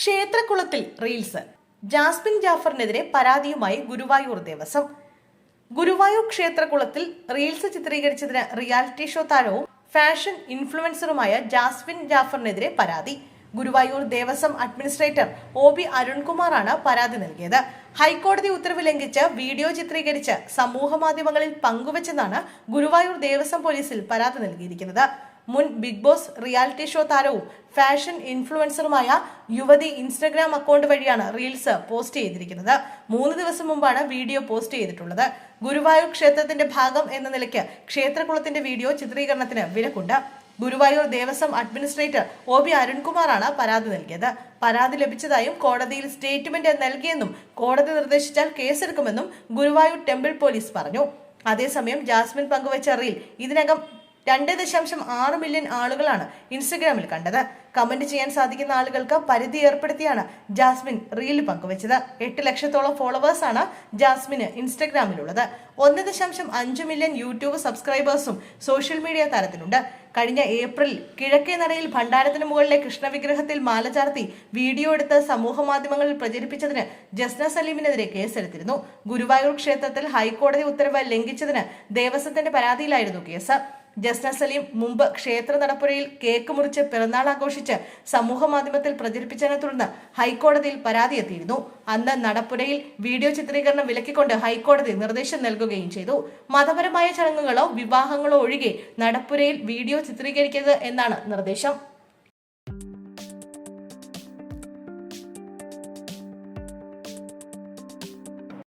ക്ഷേത്രക്കുളത്തിൽ reels. Jasmine ജാഫറിനെതിരെ പരാതിയുമായി ഗുരുവായൂർ ദേവസ്വം. ഗുരുവായൂർ ക്ഷേത്രകുളത്തിൽ റീൽസ് ചിത്രീകരിച്ചതിന് റിയാലിറ്റി ഷോ താരവും ഫാഷൻ ഇൻഫ്ലുവൻസറുമായ ജാസ്മിൻ ജാഫറിനെതിരെ പരാതി. Guruvayur Devaswom administrator O B അരുൺകുമാറാണ് പരാതി നൽകിയത്. ഹൈക്കോടതി ഉത്തരവ് ലംഘിച്ച് വീഡിയോ ചിത്രീകരിച്ച് സമൂഹ മാധ്യമങ്ങളിൽ പങ്കുവച്ചെന്നാണ് ഗുരുവായൂർ ദേവസ്വം പോലീസിൽ പരാതി നൽകിയിരിക്കുന്നത്. മുൻ ബിഗ് ബോസ് റിയാലിറ്റി ഷോ താരവും ഫാഷൻ ഇൻഫ്ലുവൻസറുമായ യുവതി ഇൻസ്റ്റഗ്രാം അക്കൗണ്ട് വഴിയാണ് റീൽസ് പോസ്റ്റ് ചെയ്തിരിക്കുന്നത്. മൂന്ന് ദിവസം മുമ്പാണ് വീഡിയോ പോസ്റ്റ് ചെയ്തിട്ടുള്ളത്. ഗുരുവായൂർ ക്ഷേത്രത്തിന്റെ ഭാഗം എന്ന നിലയ്ക്ക് ക്ഷേത്രകുളത്തിന്റെ വീഡിയോ ചിത്രീകരണത്തിന് വിലക്കുണ്ട്. Guruvayur Devaswom administrator O B അരുൺകുമാറാണ് പരാതി നൽകിയത്. പരാതി ലഭിച്ചതായും കോടതിയിൽ സ്റ്റേറ്റ്മെന്റ് നൽകിയെന്നും കോടതി നിർദ്ദേശിച്ചാൽ കേസെടുക്കുമെന്നും ഗുരുവായൂർ ടെമ്പിൾ പോലീസ് പറഞ്ഞു. അതേസമയം ജാസ്മിൻ പങ്കുവച്ച റീൽ ഇതിനകം രണ്ട് ദശാംശം ആറ് മില്യൺ ആളുകളാണ് ഇൻസ്റ്റഗ്രാമിൽ കണ്ടത്. കമന്റ് ചെയ്യാൻ സാധിക്കുന്ന ആളുകൾക്ക് പരിധി ഏർപ്പെടുത്തിയാണ് ജാസ്മിൻ റീൽ പങ്കുവച്ചത്. എട്ട് ലക്ഷത്തോളം ഫോളോവേഴ്സാണ് ജാസ്മിന് ഇൻസ്റ്റഗ്രാമിലുള്ളത്. ഒന്ന് ദശാംശം അഞ്ച് മില്യൺ യൂട്യൂബ് സബ്സ്ക്രൈബേഴ്സും സോഷ്യൽ മീഡിയ താരത്തിനുണ്ട് കഴിഞ്ഞ ഏപ്രിൽ കിഴക്കേ നടയിൽ ഭണ്ഡാരത്തിന് മുകളിലെ കൃഷ്ണവിഗ്രഹത്തിൽ മാല ചാർത്തി വീഡിയോ എടുത്ത് സമൂഹ മാധ്യമങ്ങളിൽ പ്രചരിപ്പിച്ചതിന് ജസ്ന സലീമിനെതിരെ കേസെടുത്തിരുന്നു. ഗുരുവായൂർ ക്ഷേത്രത്തിൽ ഹൈക്കോടതി ഉത്തരവ് ലംഘിച്ചതിന് ദേവസ്വത്തിന്റെ പരാതിയിലായിരുന്നു കേസ്. ജസ്ന സലീം മുമ്പ് ക്ഷേത്ര നടപ്പുരയിൽ കേക്ക് മുറിച്ച് പിറന്നാൾ ആഘോഷിച്ച് സമൂഹ മാധ്യമത്തിൽ പ്രചരിപ്പിച്ചതിനെ തുടർന്ന് ഹൈക്കോടതിയിൽ പരാതി എത്തിയിരുന്നു. അന്ന് നടപ്പുരയിൽ വീഡിയോ ചിത്രീകരണം വിലക്കിക്കൊണ്ട് ഹൈക്കോടതി നിർദ്ദേശം നൽകുകയും ചെയ്തു. മതപരമായ ചടങ്ങുകളോ വിവാഹങ്ങളോ ഒഴികെ നടപ്പുരയിൽ വീഡിയോ ചിത്രീകരിക്കരുത് എന്നാണ് നിർദ്ദേശം.